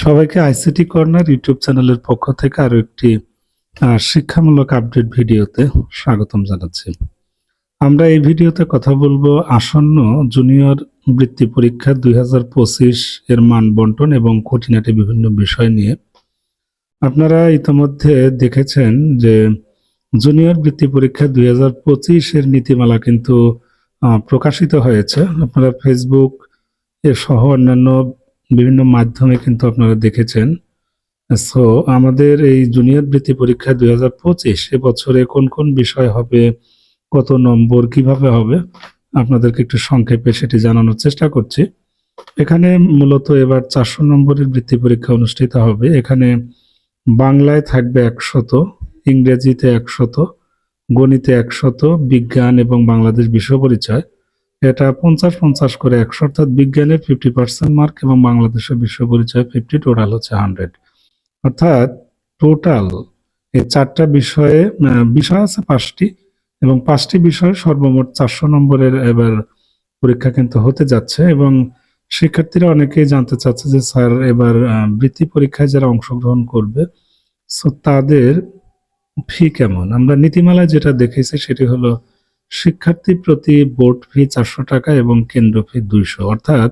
সবাইকে ICT corner YouTube চ্যানেলের পক্ষ থেকে আরও একটি শিক্ষামূলক আপডেট ভিডিওতে স্বাগতম জানাচ্ছি। আমরা এই ভিডিওতে কথা বলব আসন্ন জুনিয়র বৃত্তি পরীক্ষা দুই হাজার পঁচিশ এর মান বন্টন এবং খুঁটিনাটি বিভিন্ন বিষয় নিয়ে। আপনারা ইতিমধ্যে দেখেছেন যে জুনিয়র বৃত্তি পরীক্ষা দুই হাজার পঁচিশ এর নীতিমালা কিন্তু প্রকাশিত হয়েছে। আপনারা ফেসবুক এ সহ অন্যান্য বিভিন্ন মাধ্যমে কিন্তু আপনারা দেখেছেন। সো আমাদের এই জুনিয়র বৃত্তি পরীক্ষা দুই হাজার পঁচিশ এবছরে কোন কোন বিষয় হবে, কত নম্বর, কীভাবে হবে, আপনাদেরকে একটু সংক্ষেপে সেটি জানানোর চেষ্টা করছি। এখানে মূলত এবার চারশো নম্বরের বৃত্তি পরীক্ষা অনুষ্ঠিত হবে। এখানে বাংলায় থাকবে একশত, ইংরেজিতে একশত, গণিতে একশত, বিজ্ঞান এবং বাংলাদেশ বিশ্ব পরিচয়। এটা পঞ্চাশ পঞ্চাশ করে একশো, অর্থাৎ বিজ্ঞানের ফিফটি পার্সেন্ট মার্ক এবং বাংলাদেশের বিশ্ব পরিচয় ফিফটি টোটাল হচ্ছে হান্ড্রেড অর্থাৎ টোটাল এই চারটা বিষয়ে বিষয় আছে পাঁচটি এবং পাঁচটি বিষয়ে সর্বমোট চারশো নম্বরের এবার পরীক্ষা কিন্তু হতে যাচ্ছে এবং শিক্ষার্থীরা অনেকেই জানতে চাচ্ছে যে স্যার এবার বৃত্তি পরীক্ষায় যারা অংশগ্রহণ করবে সো তাদের ফি কেমন? আমরা নীতিমালায় যেটা দেখেছি সেটি হলো শিক্ষার্থী প্রতি বোর্ড ফি চারশো টাকা এবং কেন্দ্র ফি দুইশো। অর্থাৎ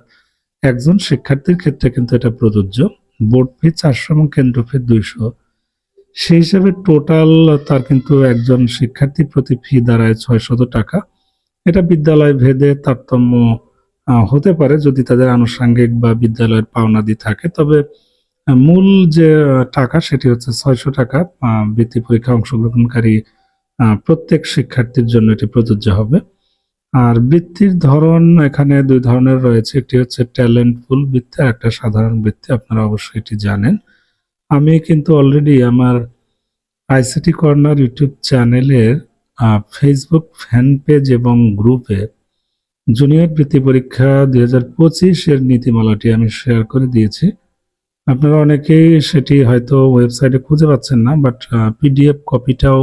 একজন শিক্ষার্থীর ক্ষেত্রে কিন্তু এটা প্রযোজ্য। বোর্ড ফি চারশো এবং কেন্দ্র ফি দুইশো। সেই হিসাবে টোটাল তার কিন্তু একজন শিক্ষার্থী প্রতি ফি দাঁড়ায় ছয়শত টাকা। এটা বিদ্যালয় ভেদে তারতম্য হতে পারে যদি তাদের আনুষঙ্গিক বা বিদ্যালয়ের পাওনাদি থাকে। তবে মূল যে টাকা সেটি হচ্ছে ছয়শো টাকা বৃত্তি পরীক্ষা অংশগ্রহণকারী প্রত্যেক শিক্ষার্থীর জন্য এটি প্রযোজ্য হবে। আর বৃত্তির ধরন এখানে দুই ধরনের রয়েছে। একটি হচ্ছে ট্যালেন্টফুল বৃত্তি আর একটা সাধারণ বৃত্তি। আপনারা অবশ্যই এটি জানেন। আমি কিন্তু অলরেডি আমার আইসিটি কর্নার ইউটিউব চ্যানেলের ফেসবুক ফ্যান পেজ এবং গ্রুপে জুনিয়র বৃত্তি পরীক্ষা দুই হাজার পঁচিশ এর নীতিমালাটি আমি শেয়ার করে দিয়েছি। আপনারা অনেকেই সেটি হয়তো ওয়েবসাইটে খুঁজে পাচ্ছেন না বাট পিডিএফ কপিটাও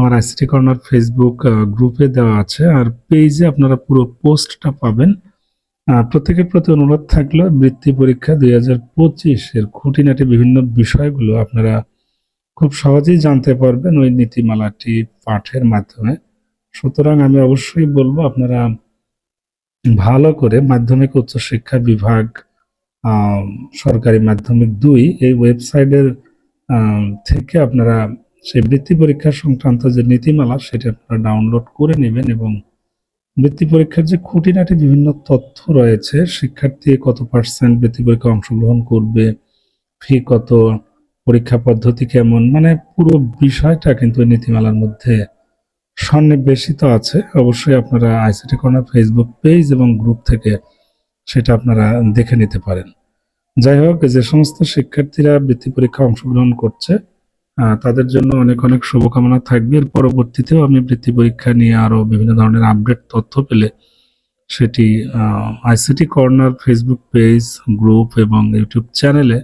আমার আইসিটি কর্নার ফেসবুক গ্রুপে দেওয়া আছে। আর পেজে আপনারা পুরো পোস্টটা পাবেন। প্রত্যেকের প্রতি অনুরোধ থাকল, বৃত্তি পরীক্ষা দুই হাজার পঁচিশের খুঁটিনাটি বিভিন্ন বিষয়গুলো আপনারা খুব সহজেই জানতে পারবেন ওই নীতিমালাটি পাঠের মাধ্যমে। সুতরাং আমি অবশ্যই বলব, আপনারা ভালো করে মাধ্যমিক উচ্চশিক্ষা বিভাগ সরকারি মাধ্যমিক দুই এই ওয়েবসাইটের থেকে আপনারা সেই বৃত্তি পরীক্ষা সংক্রান্ত যে নীতিমালা, সেটা আপনারা ডাউনলোড করে নেবেন এবং বৃত্তি পরীক্ষার যে খুঁটিনাটি বিভিন্ন তথ্য রয়েছে, শিক্ষার্থী কত পার্সেন্ট বৃত্তি পরীক্ষা অংশগ্রহণ করবে ফি কত, পরীক্ষা পদ্ধতি কেমন মানে পুরো বিষয়টা কিন্তু নীতিমালার মধ্যে সন্নিবেশিত আছে। অবশ্যই আপনারা আইসিটি কর্নার ফেসবুক পেজ এবং গ্রুপ থেকে সেটা আপনারা দেখে নিতে পারেন। যাই হোক, যে সমস্ত শিক্ষার্থীরা বৃত্তি পরীক্ষা অংশগ্রহণ করছে তাদের জন্য অনেক অনেক শুভকামনা থাকবে। এর পরবর্তীতেও আমি বৃত্তি পরীক্ষা নিয়ে আরও বিভিন্ন ধরনের আপডেট তথ্য পেলে সেটি ICT corner Facebook page group এবং ইউটিউব চ্যানেলে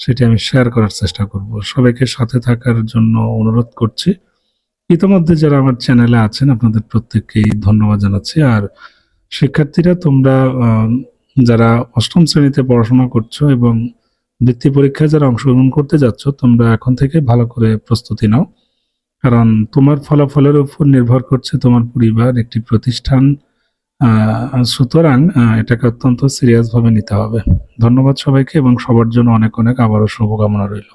সেটি আমি শেয়ার করার চেষ্টা করব। সবাইকে সাথে থাকার জন্য অনুরোধ করছি। ইতিমধ্যে যারা আমার চ্যানেলে আছেন, আপনাদের প্রত্যেককেই ধন্যবাদ জানাচ্ছি। আর শিক্ষার্থীরা, তোমরা যারা অষ্টম শ্রেণীতে পড়াশোনা করছ এবং বৃত্তি পরীক্ষায় যারা অংশগ্রহণ করতে যাচ্ছ, তোমরা এখন থেকে ভালো করে প্রস্তুতি নাও। কারণ তোমার ফলাফলের উপর নির্ভর করছে তোমার পরিবার, একটি প্রতিষ্ঠান সুতরাং এটাকে অত্যন্ত সিরিয়াসভাবে নিতে হবে। ধন্যবাদ সবাইকে এবং সবার জন্য অনেক অনেক আবারও শুভকামনা রইল।